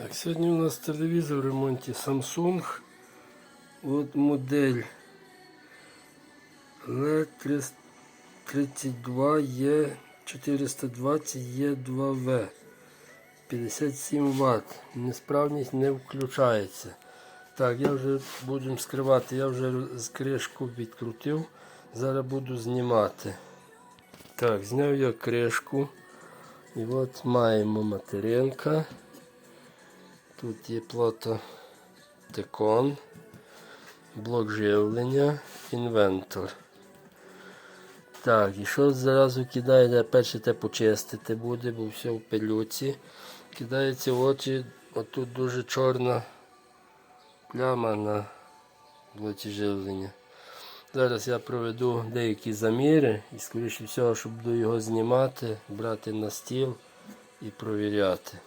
Так, сьогодні у нас телевізор в ремонті Samsung. От модель LED 32 e 420 e 2 v 57 Вт. Несправність не включається. Так, я вже будемо скривати, я вже з кришку відкрутив. Зараз буду знімати. Так, зняв я кришку. І от маємо материнка. Тут є плата Текон, блок живлення, інвентор. Так, і що зразу кидає, перше те почистити буде, бо все в пилюці. Кидається в очі, отут дуже чорна пляма на блоці живлення. Зараз я проведу деякі заміри і, скоріше всього, щоб його знімати, брати на стіл і провіряти.